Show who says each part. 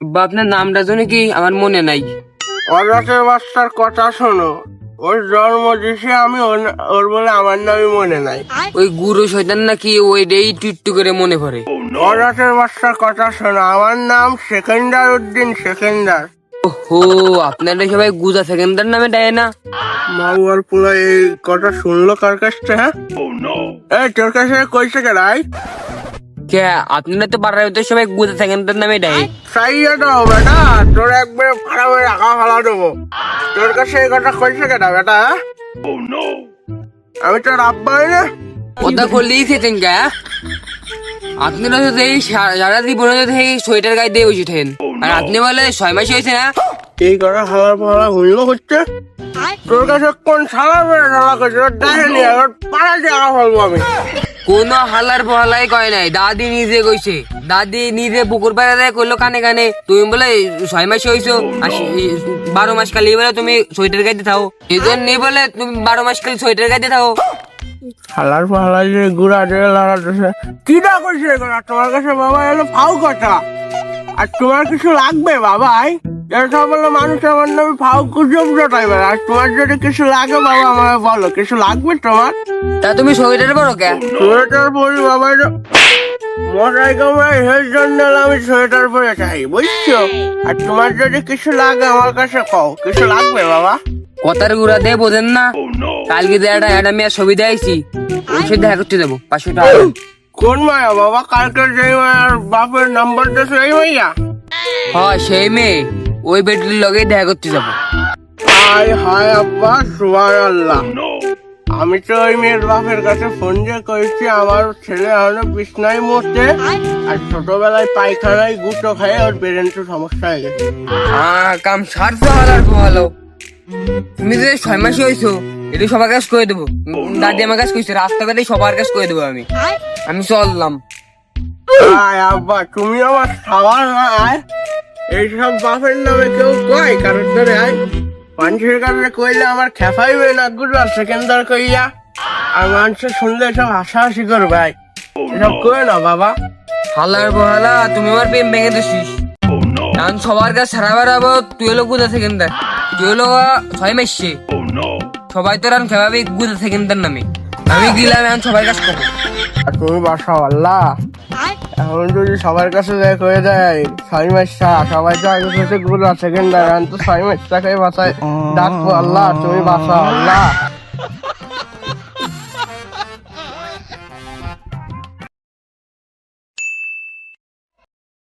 Speaker 1: বা আপনার নামটা জন্য কি আমার মনে নাই?
Speaker 2: অজাতের বাচ্চার কথা শোনো। ওর জন্ম দিছে আমি ওর- ওর বলে আমার নামই মনে নাই।
Speaker 1: ওই গুরু শয়তান নাকি ওইটাই টুট্টু করে মনে পড়ে।
Speaker 2: অজাতের বাচ্চার কথা শোনো। আমার নাম সেকেন্ডার উদ্দিন সেকেন্দার।
Speaker 1: ওহো আপনারা সবাই গুজা সেকেন্ডার নামে দেয় না?
Speaker 2: মা বাবার পুরো এই কথা শুনলো কার কাছ থেকে? হ্যাঁ এই তোর কাছে কইছে কে রাই
Speaker 1: কে আপনারা তো পাড়ার ভিতরে সবাই গুজা সেকেন্ডার নামে দেয়
Speaker 2: চাইয়ে দাও বেটা। তোর একবারে ফাড়া মেরে রাখা ফালা দেবো। তোর কাছে এই কথা কইছে কেটা বেটা হ্যাঁ? আমি তোর আব্বা না।
Speaker 1: ওটা করলেই খেতেন কে? আপনারা তো এই সারা জীবনে তো এই সোয়েটার গায়ে দিয়ে বসে থাকেন। আর আপনি বলে ছয় মাস হয়েছে না?
Speaker 2: এই কথা হালার পালা হইল হচ্ছে। তোর কাছে কোন শালা বেড়ে শালা করছে তোর পাড়া দিয়ে আমি।
Speaker 1: কোন হালার বহালাই কয় নাই। দাদি নিজে কইছে। দাদি নিজে পুকুর পাড়া দেয়, কইলো কানে কানে, তুমি বলে ছয় মাস হইছো বারো মাস কালি বলে তুমি সোয়েটার গাইতে থাও। এদের নেই বলে তুমি বারো মাস কালি সোয়েটার গাইতে থাও।
Speaker 2: হালার পালা যে গুড়া দিয়ে লড়াতেছে কি না তোমার কাছে বাবা এলো ফাউ কথা। আর তোমার কিছু লাগবে বাবাই? এটা বলল মানুষ আমার নামে ফাউ কুজব টাইপের আর তোমার যদি কিছু লাগে বাবা আমাকে বলো। কিছু লাগবে তোমার?
Speaker 1: তা তুমি সোয়েটার পরো কে?
Speaker 2: সোয়েটার পরি বাবা এটা মশাই কামড়াই হের জন্য আমি সোয়েটার পরে চাই বুঝছ? আর তোমার যদি কিছু লাগে আমার কাছে কও। কিছু লাগবে বাবা?
Speaker 1: কথার গুড়া দিয়ে বোঝেন না? কালকে দিয়ে একটা একটা মেয়ের ছবি দেখাইছি ওই দেখা করতে দেবো পাঁচশো টাকা।
Speaker 2: কোন মায়া বাবা? কালকে যে মায়ের বাপের নাম্বার দিয়েছে এই মাইয়া?
Speaker 1: হয় সেই মেয়ে। ওই বেটির লগে দেখা করতে যাব।
Speaker 2: হায় হায় আব্বা সুবাহ আল্লাহ। আমি তো ওই মেয়ের বাপের কাছে ফোন দিয়ে কইছি আমার ছেলে এখনও বিছনায় মরছে। আর ছোটবেলায় পায়খানায় গুটো খায় ওর পেরেন্টের সমস্যা হয়ে গেছে।
Speaker 1: আহ, কাম সারছো হালার ভালো তুমি যে ছয় মাসে হয়েছো এটা সবার কাছে করে দেবো। উম, দাদি আমার কাছে কইছে রাস্তাঘাটে সবার কাছে করে দেবো আমি। আমি চললাম।
Speaker 2: আয় আব্বা তুমি আমার খাবার না আয়। এইসব বাপের নামে কেউ কয়? কারোর ধরে আয় মানুষের কাছে কইলে আমার খেফাইবে না গুলো সেকেন্দার কইয়া। আর মানুষের শুনলে সব হাসাহাসি করবে আয়। এসব কই না বাবা?
Speaker 1: হালার বহালা তুমি আমার প্রেম ভেঙে দিছিস। এখন সবার কাছে সারা বেড়াবো তুই হলো গুদা সেকেন্ডার তুই হলো ছয় মাসে সবাই তো রান খেলাবি গুদা সেকেন্ডার নামে। আমি গেলাম এখন সবার কাছে
Speaker 2: তুমি বাসা আল্লাহ এখন যদি সবার কাছে দেখ হয়ে যায় ছয় মাস সবাই তো আগে থেকে গুলো সেকেন্ডার এখন তো ছয় মাস টাকাই বাঁচাই ডাকবো, আল্লাহ, তুমি বাঁচাও, আল্লাহ।